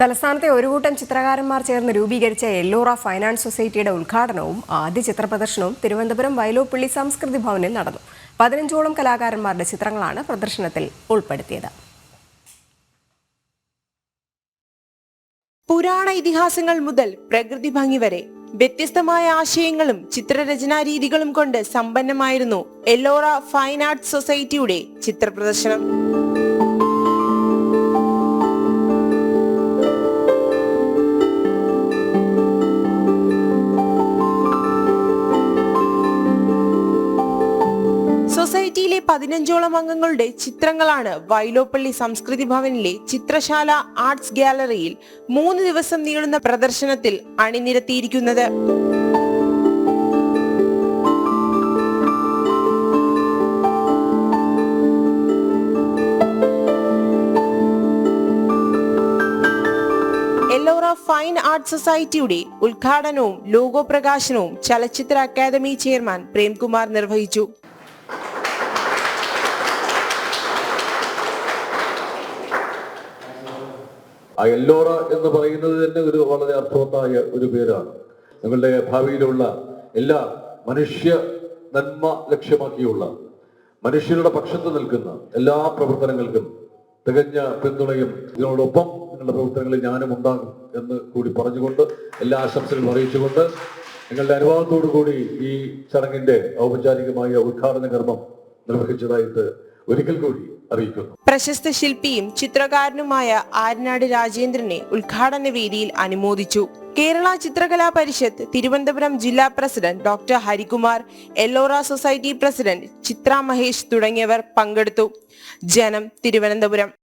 തലസ്ഥാനത്തെ ഒരു കൂട്ടം ചിത്രകാരന്മാർ ചേർന്ന് രൂപീകരിച്ച എല്ലോറ ഫൈനാൻസ് സൊസൈറ്റിയുടെ ഉദ്ഘാടനവും ആദ്യ ചിത്രപ്രദർശനവും തിരുവനന്തപുരം വയലോപ്പള്ളി സംസ്കൃതി ഭവനിൽ നടന്നു. പതിനഞ്ചോളം കലാകാരന്മാരുടെ ചിത്രങ്ങളാണ് പ്രദർശനത്തിൽ ഉൾപ്പെടുത്തിയത്. പുരാണ ഇതിഹാസങ്ങൾ മുതൽ പ്രകൃതി ഭംഗി വരെ വ്യത്യസ്തമായ ആശയങ്ങളും ചിത്രരചനാ രീതികളും കൊണ്ട് സമ്പന്നമായിരുന്നു എല്ലോറ ഫൈൻ ആർട്സ് സൊസൈറ്റിയുടെ ചിത്രപ്രദർശനം. സൊസൈറ്റിയിലെ പതിനഞ്ചോളം അംഗങ്ങളുടെ ചിത്രങ്ങളാണ് വൈലോപ്പള്ളി സംസ്കൃതി ഭവനിലെ ചിത്രശാല ആർട്സ് ഗാലറിയിൽ മൂന്ന് ദിവസം നീളുന്ന പ്രദർശനത്തിൽ അണിനിരത്തിയിരിക്കുന്നത്. എല്ലോറ ഫൈൻ ആർട്സ് സൊസൈറ്റിയുടെ ഉദ്ഘാടനവും ലോഗോ പ്രകാശനവും ചലച്ചിത്ര അക്കാദമി ചെയർമാൻ പ്രേംകുമാർ നിർവഹിച്ചു. എല്ലോറ എന്ന് പറയുന്നത് തന്നെ ഒരു വളരെ അർത്ഥവത്തായ ഒരു പേരാണ്. നിങ്ങളുടെ ഭാവിയിലുള്ള എല്ലാ മനുഷ്യ നന്മ ലക്ഷ്യമാക്കിയുള്ള മനുഷ്യരുടെ പക്ഷത്ത് നിൽക്കുന്ന എല്ലാ പ്രവർത്തനങ്ങൾക്കും തികഞ്ഞ പിന്തുണയും ഇതിനോടൊപ്പം നിങ്ങളുടെ പ്രവർത്തനങ്ങളിൽ ഞാനും ഉണ്ടാകും എന്ന് കൂടി പറഞ്ഞുകൊണ്ട് എല്ലാ ആശംസകളും അറിയിച്ചുകൊണ്ട് നിങ്ങളുടെ അനുഭവത്തോടു കൂടി ഈ ചടങ്ങിന്റെ ഔപചാരികമായ ഉദ്ഘാടന കർമ്മം നിർവഹിച്ചതായിട്ട് ഒരിക്കൽ കൂടി അറിയിക്കുന്നു. പ്രശസ്ത ശില്പിയും ചിത്രകാരനുമായ ആരനാട് രാജേന്ദ്രനെ ഉദ്ഘാടന വേദിയിൽ അനുമോദിച്ചു. കേരള ചിത്രകലാ പരിഷത്ത് തിരുവനന്തപുരം ജില്ലാ president doctor Harikumar Ellora society president Chitra Mahesh തുടങ്ങിയവർ പങ്കെടുത്തു. ജനം തിരുവനന്തപുരം.